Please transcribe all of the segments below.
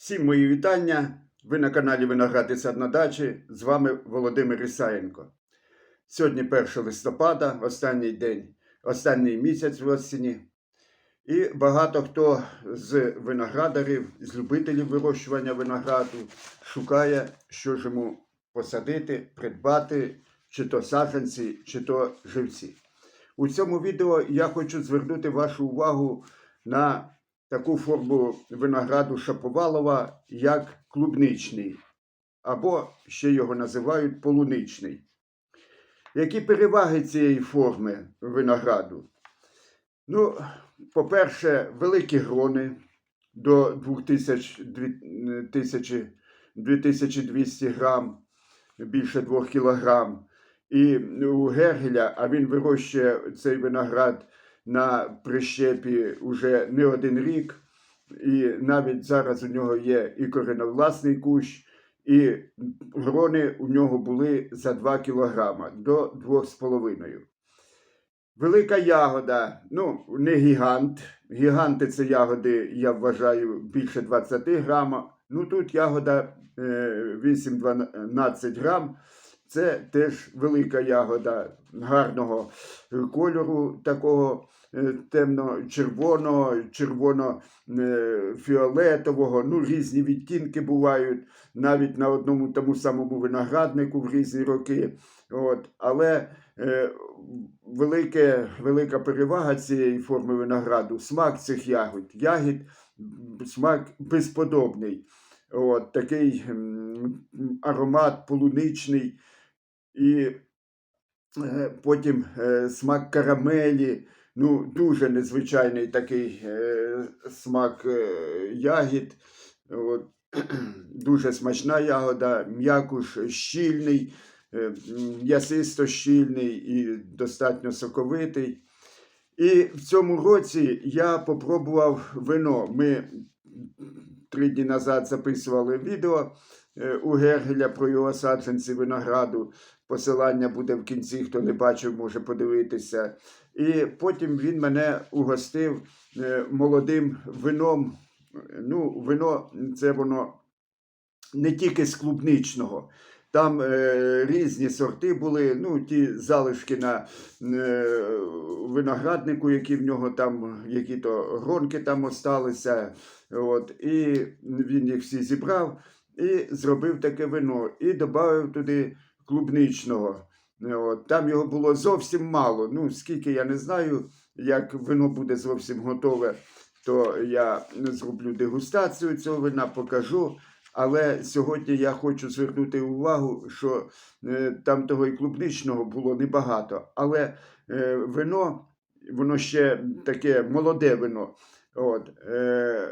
Всім мої вітання. Ви на каналі Виноград і сад на дачі. З вами Володимир Ісаєнко. Сьогодні 1 листопада, останній день, останній місяць в осені. І багато хто з виноградарів, з любителів вирощування винограду шукає, що ж йому посадити, придбати, чи то саджанці, чи то живці. У цьому відео я хочу звернути вашу увагу на таку форму винограду Шаповалова, як клубничний, або ще його називають полуничний. Які переваги цієї форми винограду? Ну, по-перше, великі грони до 2000, 2000, 2200 грам, більше 2 кілограм. І у Гергеля, а він вирощує цей виноград на прищепі уже не один рік, і навіть зараз у нього є і кореновласний кущ, і грони у нього були за 2 кілограма до 2,5. Велика ягода, ну, не гігант. Гіганти це ягоди, я вважаю, більше 20 грама. Ну тут ягода е, 8-12 грам. Це теж велика ягода гарного кольору, такого е, темно-червоного, червоно-фіолетового. Ну, різні відтінки бувають навіть на одному тому самому винограднику в різні роки. От. Але е, велике, велика перевага цієї форми винограду смак цих ягод. Ягід, смак безподобний. От, Такий аромат полуничний. І е, потім е, смак карамелі. Ну, дуже незвичайний такий е, смак е, ягід. От, дуже смачна ягода, м'якуш щільний, е, м'ясисто щільний і достатньо соковитий. І в цьому році я попробував вино. Ми три дні назад записували відео е, у Гергеля про його саджанці винограду. Посилання буде в кінці, хто не бачив, може подивитися. І потім він мене угостив е, молодим вином. Ну, вино це воно не тільки з клубничного. Там е, різні сорти були, ну, ті залишки на е, винограднику, які в нього там, які то гронки там осталися. От, і він їх всі зібрав і зробив таке вино. І додав туди клубничного. От, там його було зовсім мало. Ну, скільки я не знаю, як вино буде зовсім готове, то я зроблю дегустацію цього вина, покажу. Але сьогодні я хочу звернути увагу, що е, там того і клубничного було небагато. Але е, вино, воно ще таке молоде вино. От, е,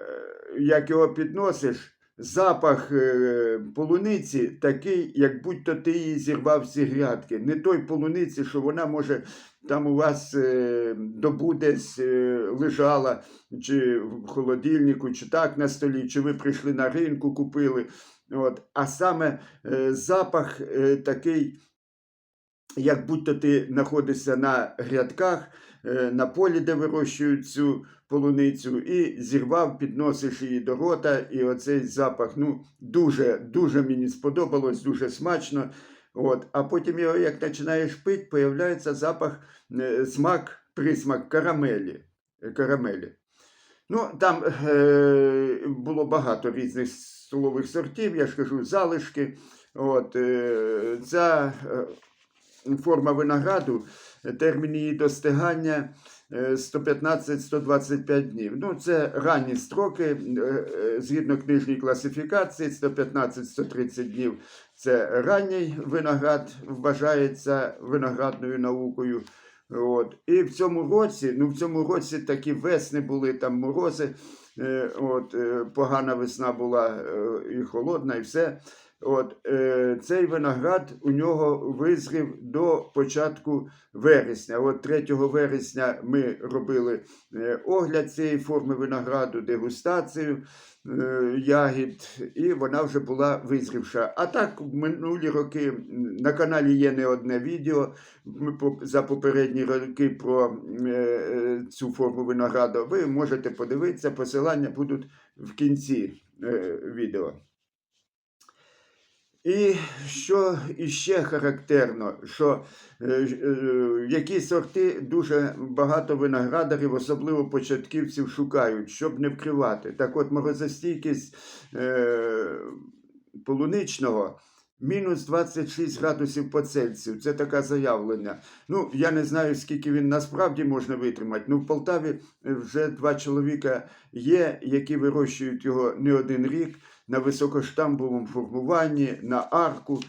як його підносиш, запах е, полуниці такий, як будь-то ти її зірвав з ці грядки. Не той полуниці, що вона може там у вас е, добу десь е, лежала, чи в холодильнику, чи так на столі, чи ви прийшли на ринку, купили. От. А саме запах такий, як будь-то ти знаходишся на грядках, на полі, де вирощують цю полуницю, і зірвав, підносиш її до рота, і оцей запах ну, дуже, дуже мені сподобалось, дуже смачно. От. А потім його, як починаєш пити, появляється запах, е, смак, присмак карамелі. е, карамелі. Ну, там е, було багато різних столових сортів, я ж кажу, залишки. От, е, ця е, форма винограду, термін її достигання 115-125 днів. Ну, це ранні строки, е, е, згідно книжній класифікації, 115-130 днів. Це ранній виноград вважається виноградною наукою. От. І в цьому році, ну в цьому році такі весни були, там морози, е, от, е, погана весна була е, і холодна, і все. От, е, цей виноград у нього визрів до початку вересня. От 3 вересня ми робили е, огляд цієї форми винограду, дегустацію е, ягід, і вона вже була визрівша. А так, минулі роки на каналі є не одне відео ми за попередні роки про е, цю форму винограду. Ви можете подивитися, посилання будуть в кінці е, відео. І що іще характерно, що е, е, які сорти дуже багато виноградарів, особливо початківців, шукають, щоб не вкривати. Так от морозостійкість е, полуничного мінус 26 градусів по Цельсію. Це таке заявлення. Ну, я не знаю, скільки він насправді можна витримати. Ну, в Полтаві вже два чоловіка є, які вирощують його не один рік на високоштамбовому формуванні, на арку.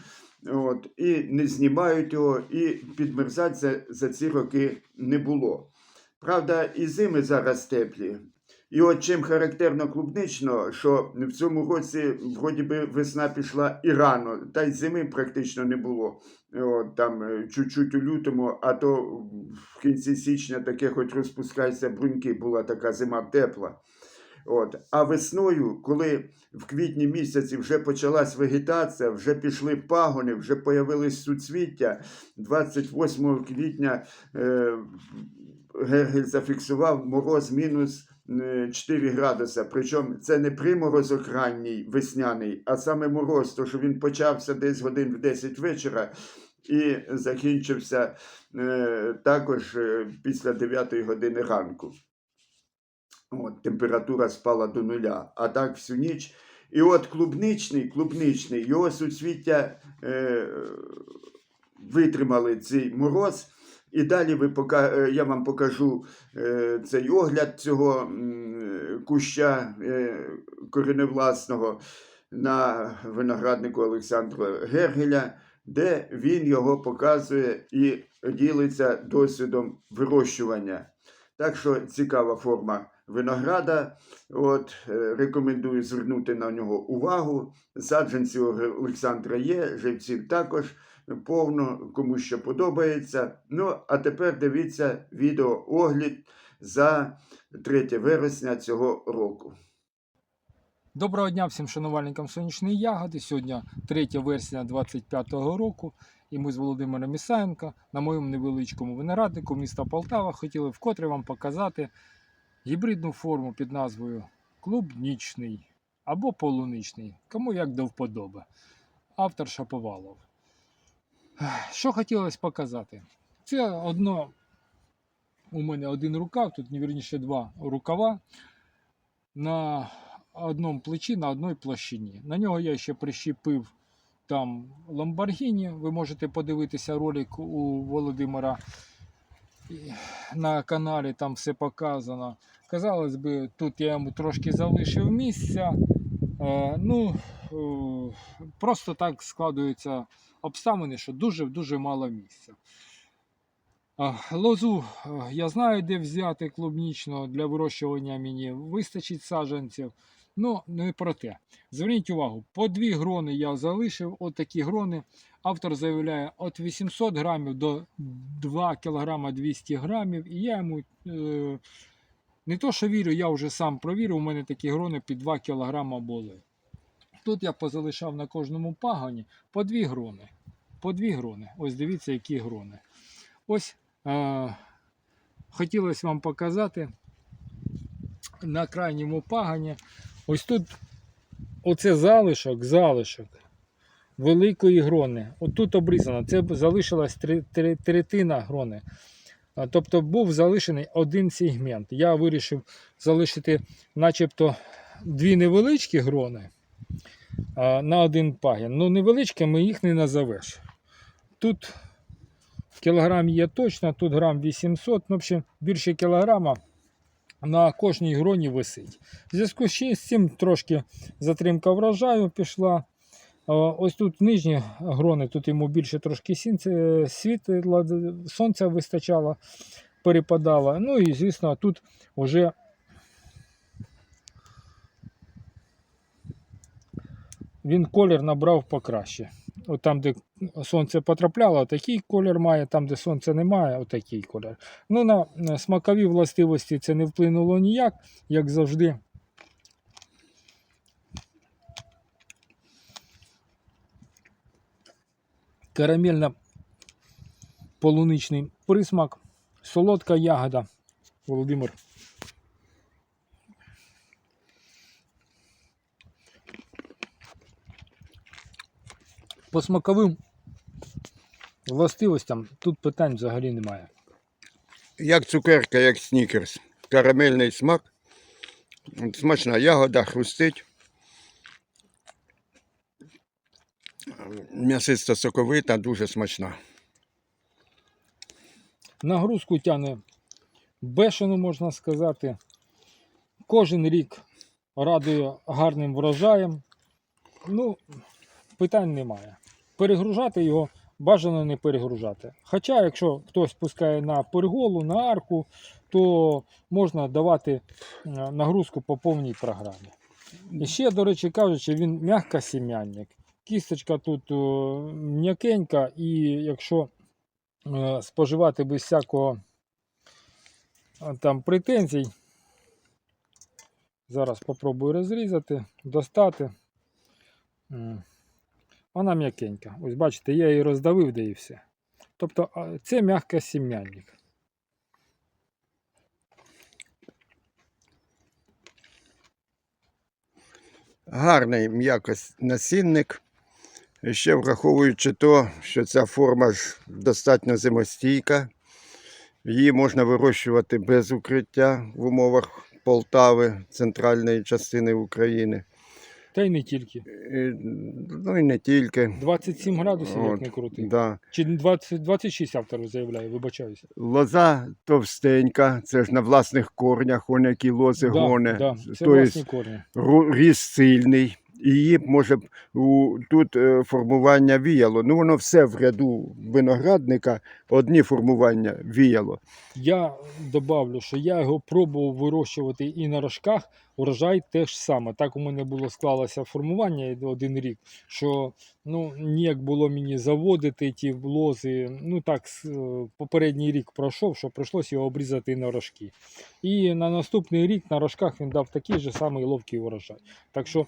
От, і не знімають його, і підмерзать за, за ці роки не було. Правда, і зими зараз теплі. І от чим характерно клубнично, що в цьому році вроді би весна пішла і рано, та й зими практично не було. От, там е, чуть-чуть у лютому, а то в кінці січня таке хоч розпускайся бруньки, була така зима тепла. От. А весною, коли в квітні місяці вже почалась вегетація, вже пішли пагони, вже появились суцвіття, 28 квітня е, Гергель зафіксував мороз мінус е, 4 градуса. Причому це не приморозок ранній весняний, а саме мороз, то що він почався десь годин в 10 вечора і закінчився е, також е, після 9 години ранку. От, температура спала до нуля, а так всю ніч. І от клубничний, клубничний, його суцвіття е, витримали цей мороз. І далі ви пока, е, я вам покажу е, цей огляд цього м, куща е, кореневласного на винограднику Олександра Гергеля, де він його показує і ділиться досвідом вирощування. Так що цікава форма винограда. От, е, рекомендую звернути на нього увагу. Саджанців Олександра є, живців також повно, кому що подобається. Ну, а тепер дивіться відеоогляд за 3 вересня цього року. Доброго дня всім шанувальникам сонячної ягоди. Сьогодні 3 вересня 2025 року. І ми з Володимиром Ісаєнко на моєму невеличкому винограднику міста Полтава хотіли вкотре вам показати гібридну форму під назвою клубнічний або полуничний, кому як до вподоби. Автор Шаповалов. Що хотілося показати? Це одно у мене один рукав, тут вірніше два рукава. На одному плечі, на одній площині. На нього я ще прищепив там Ламборгіні. Ви можете подивитися ролик у Володимира на каналі, там все показано. Казалось би, тут я йому трошки залишив місця. Е, ну, е, просто так складуються обставини, що дуже-дуже мало місця. Лозу е, я знаю, де взяти клубнічного для вирощування мені вистачить саджанців. Ну, не про те. Зверніть увагу, по дві грони я залишив. От такі грони. Автор заявляє від 800 грамів до 2 кг 200 грамів. І я йому е, не то, що вірю, я вже сам провірив. У мене такі грони під 2 кг були. Тут я позалишав на кожному пагоні по дві грони. По дві грони. Ось дивіться, які грони. Ось е, хотілося вам показати на крайньому пагоні. Ось тут оце залишок, залишок великої грони. От тут обрізано. Це залишилась третина грони. Тобто був залишений один сегмент. Я вирішив залишити начебто дві невеличкі грони на один пагін. Ну, невеличкими їх не назовеш. Тут кілограм є точно, тут грам 800, ну, в общем, більше кілограма на кожній гроні висить. В зв'язку з цим трошки затримка врожаю пішла. Ось тут нижні грони, тут йому більше трошки світла, сонця вистачало, перепадало. Ну і звісно, тут вже він колір набрав покраще. От там, де сонце потрапляло, такий колір має, там, де сонця немає, отакий колір. Ну, на смакові властивості це не вплинуло ніяк, як завжди. карамельно-полуничний присмак, солодка ягода. Володимир. По смаковим властивостям тут питань взагалі немає. Як цукерка, як снікерс. Карамельний смак, смачна ягода, хрустить. М'ясиста соковита, дуже смачна. Нагрузку тягне бешену, можна сказати. Кожен рік радує гарним врожаєм. Ну, питань немає. Перегружати його бажано не перегружати. Хоча, якщо хтось пускає на перголу, на арку, то можна давати е, нагрузку по повній програмі. І ще, до речі кажучи, він м'якосім'янник. Кісточка тут м'якенька, і якщо е, споживати без всякого там претензій. Зараз спробую розрізати, достати. Вона м'якенька. Ось бачите, я її роздавив, де і все. Тобто це м'якосім'янник. Гарний м'якось насінник. Ще враховуючи то, що ця форма ж достатньо зимостійка. Її можна вирощувати без укриття в умовах Полтави, центральної частини України. Та й не тільки. І, ну і не тільки. 27 градусів, як не крути. Да. Чи 20, 26 автор заявляє, вибачаюся. Лоза товстенька, це ж на власних корнях, вон які лози гоне. да, це Тобто власні корні. ріст сильний. Її може у, тут е, формування віяло. Ну воно все в ряду виноградника, одні формування віяло. Я добавлю, що я його пробував вирощувати і на рожках, урожай теж саме. Так у мене було склалося формування один рік, що ну, ніяк було мені заводити ті лози. Ну так, е, попередній рік пройшов, що прийшлося його обрізати на рожки. І на наступний рік на рожках він дав такий же самий ловкий урожай. Так що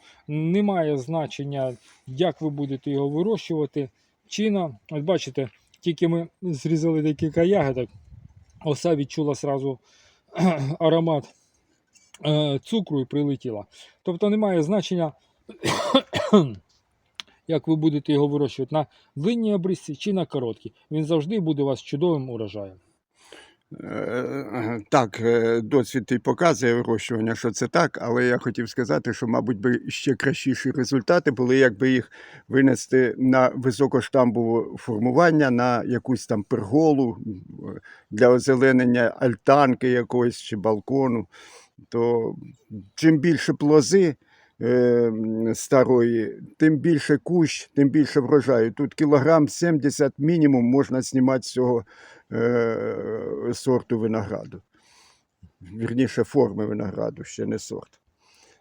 немає значення, як ви будете його вирощувати. Чина, от бачите, тільки ми зрізали декілька ягодок, оса відчула сразу аромат е, цукру і прилетіла. Тобто немає значення, як ви будете його вирощувати на длинній обрізці чи на короткій. Він завжди буде у вас чудовим урожаєм. Е, Так, е, досвід і показує вирощування, що це так, але я хотів сказати, що, мабуть, би ще кращіші результати були, якби їх винести на високоштамбове формування, на якусь там перголу е, для озеленення альтанки якоїсь чи балкону. То чим більше плози е, старої, тим більше кущ, тим більше врожаю. Тут кілограм 70 мінімум можна знімати з цього е, сорту винограду. Вірніше, форми винограду, ще не сорт.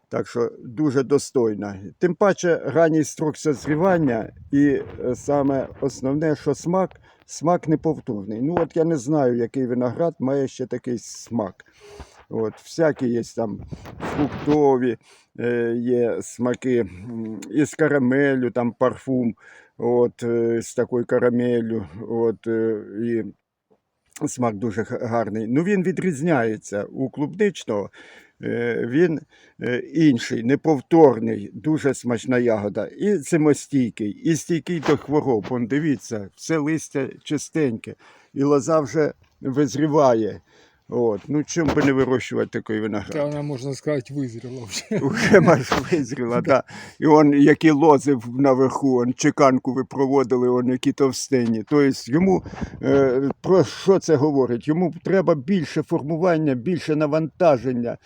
Так що дуже достойна. Тим паче ранній строк созрівання, і е, саме основне, що смак, смак неповторний. Ну, от я не знаю, який виноград має ще такий смак. От, всякі є там фруктові, е, є смаки із карамелю, там парфум, от, е, з такою карамелю. От, е, і смак дуже гарний. Ну, він відрізняється у клубничного. е, Він е, інший, неповторний, дуже смачна ягода. І зимостійкий, і стійкий до хвороб. Вон дивіться, все листя чистеньке, і лоза вже визріває. От. Ну, чим би не вирощувати такий виноград? Та вона, можна сказати, визріла вже. Уже майже визріла, да. І он, які лози наверху, он, чеканку ви проводили, он, які товстині. Тобто йому е, про що це говорить? Йому треба більше формування, більше навантаження.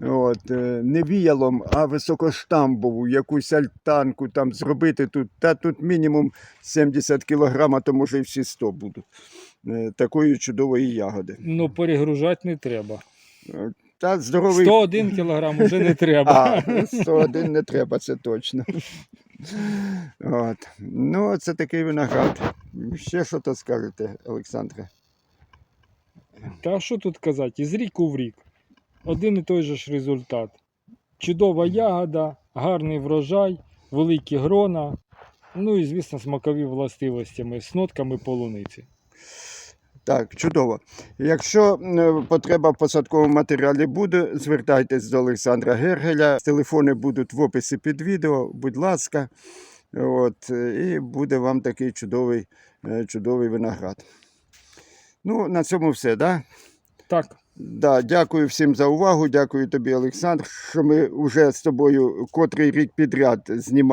От, е, не віялом, а високоштамбову, якусь альтанку там зробити тут. Та тут мінімум 70 кг, а то може і всі 100 будуть. Е, такої чудової ягоди. Ну, перегружати не треба. Та здоровий 101 кілограм вже не треба. А, 101 не треба, це точно. От. Ну, це такий виноград. Ще що то скажете, Олександре? Та що тут казати, із ріку в рік. Один і той же ж результат. Чудова ягода, гарний врожай, великі грона, ну і, звісно, смакові властивостями з нотками полуниці. Так, чудово. Якщо е, потреба в посадковому матеріалі буде, звертайтесь до Олександра Гергеля. Телефони будуть в описі під відео. Будь ласка, От, е, і буде вам такий чудовий, е, чудовий виноград. Ну, на цьому все, да? Так, Да, дякую всім за увагу. Дякую тобі, Олександр, що ми вже з тобою котрий рік підряд знімаємо.